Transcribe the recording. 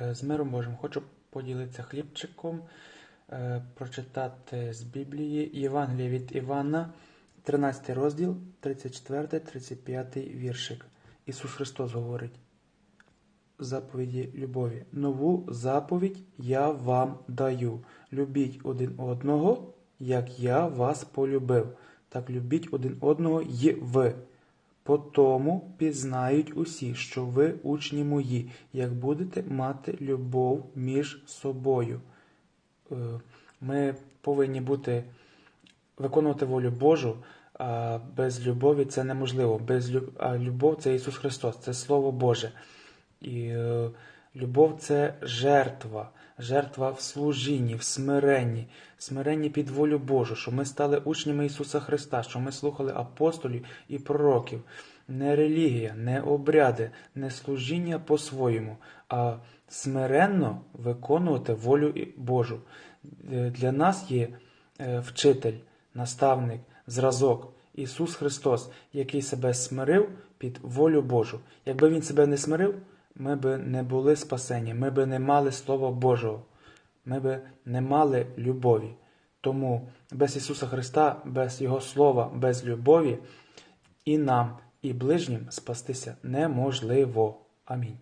Е, З миром Божим хочу поділитися хлібчиком, е, прочитати з Біблії Євангелія від Івана, 13 розділ, 34-35 віршик. Ісус Христос говорить. Заповіді любові. Нову заповідь я вам даю. Любіть один одного, як я вас полюбив. Так любіть один одного й ви. По тому пізнають усі, що ви учні мої, як будете мати любов між собою. Е, Ми повинні бути виконувати волю Божу, а без любові це неможливо. Без люб... А любов це Ісус Христос, це Слово Боже. І е, любов це жертва, жертва в служінні, в смиренні, смиренні під волю Божу, що ми стали учнями Ісуса Христа, що ми слухали апостолів і пророків. Не релігія, не обряди, не служіння по-своєму, а смиренно виконувати волю Божу. Е, Для нас є е, вчитель, наставник, зразок Ісус Христос, який себе смирив під волю Божу. Якби Він себе не смирив, ми би не були спасені, ми би не мали Слова Божого, ми би не мали любові. Тому без Ісуса Христа, без Його Слова, без любові і нам, і ближнім спастися неможливо. Амінь.